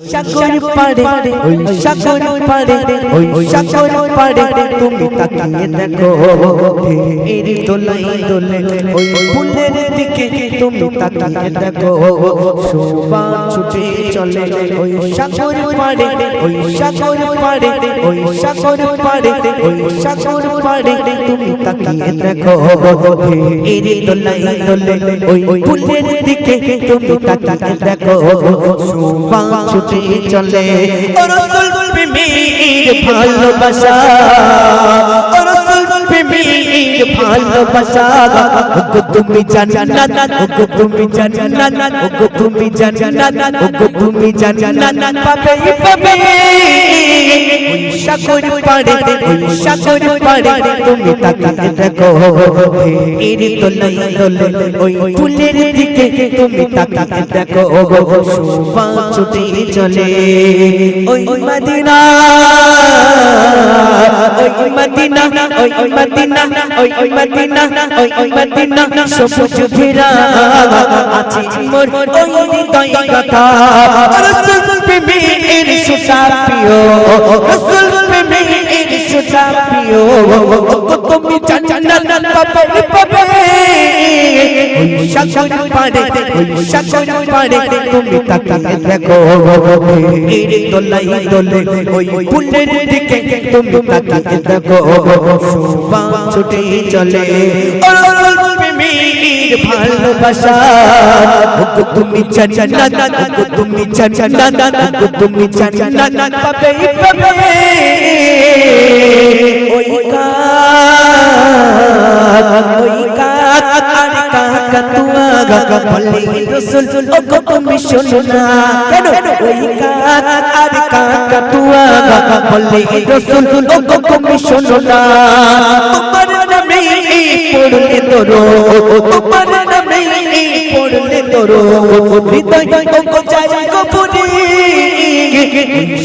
সাগর পাড়ে ওই সাগর পাড়ে ওই সাগর পাড়ে, তুমি তাকিয়ে দেখো এর দোলাই দোলে, ওই ফুলের দিকে তুমি তাকিয়ে দেখো শোভা ছুটে চলে, ওই সাগর পাড়ে, ওই সাগর পাড়ে, ওই সাগর পাড়ে, ওই সাগর পাড়ে, তুমি তাকিয়ে দেখো এর দোলাই দোলে, ওই ফুলের দিকে তুমি তাকিয়ে দেখো শোভা ছুটে চলে। ও রসুল প্রেমীর ভালোবাসা। রসুল প্রেমীর ভালোবাসা। ওগো তুমি জান্নাত, ওগো তুমি জান্নাত, ওগো তুমি জান্নাত, ওগো তুমি জান্নাত। পাবে পাবে। ওই সাগর পাড়ে, ওই সাগর পাড়ে, তুমি তাকিয়ে দেখো এর দোলাই দোলে, ওই ফুলের দিকে তুমি তাকিয়ে দেখো শোভা ছুটে চলে। ওই মদিনা ওই মদিনা ওই মদিনা ওই মদিনা ওই মদিনা। সবুজ ঘেরা আছে মোর ওই হৃদয় কথা রসুল প্রেমের সুতা প্রিয় পাবে পাবে ওই সাগর পাড়ে, ওই সাগর পাড়ে তুমি তাকিয়ে দেখো। এর দোলাই দোলে ওই ফুলের দিকে তুমি তাকিয়ে দেখো। চলে। ভালোবাসা তুমি ওগো তুমি ওগো তুমি পাবে পাবে কাকা বলে রসুল ওগো তুমি শোনো না। কেন পড়লে তোরো হৃদয়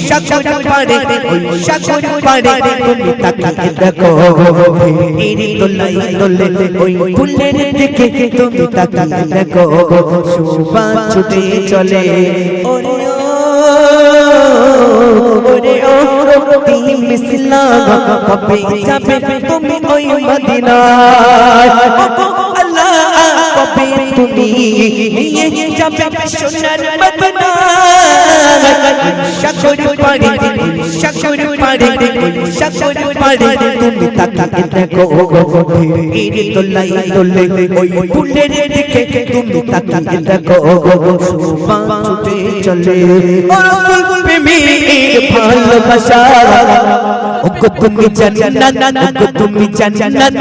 সাগর পাড়ে, ওই সাগর পাড়ে তুমি তাকিয়ে দেখো। এর দোলাই দোলে, ওই ফুলের দিকে তুমি তাকিয়ে দেখো। শোভা ছুটে চলে, ওরে ওরে ও রক্তি মিসলা কবে যাবে তুমি ওই মদিনায়। ওগো আল্লাহ, কবে তুমি নিয়ে যাবে সোনার মদিনা সাগর পাড়ে সাগর পাড়ে সাগর পাড়ে তুমি তাকিয়ে দেখো এর দোলাই দোলে ওই ফুলের দিকে তুমি তাকিয়ে দেখো শোভা ছুটে চলে ও রসুল প্রেমীর ভালোবাসা ওগো তুমি জান্নাত ওগো তুমি জান্নাত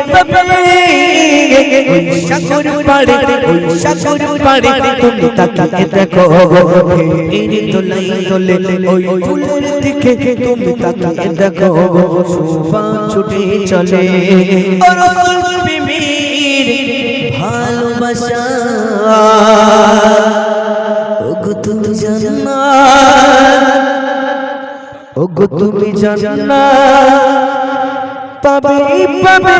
ওগো সাগর পাড়ে ওই সাগর পাড়ে তুমি তাকিয়ে দেখো এর দোলাই দোলে ওই ফুলের দিকে তুমি তাকিয়ে দেখো শোভা ছুটে চলে রসুল প্রেমীর ভালোবাসা ওগো তুমি জান্নাত ওগো তুমি জান্নাত পাবে পাবে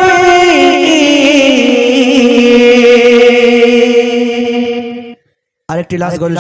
আরেকটি লাস্ট গল্প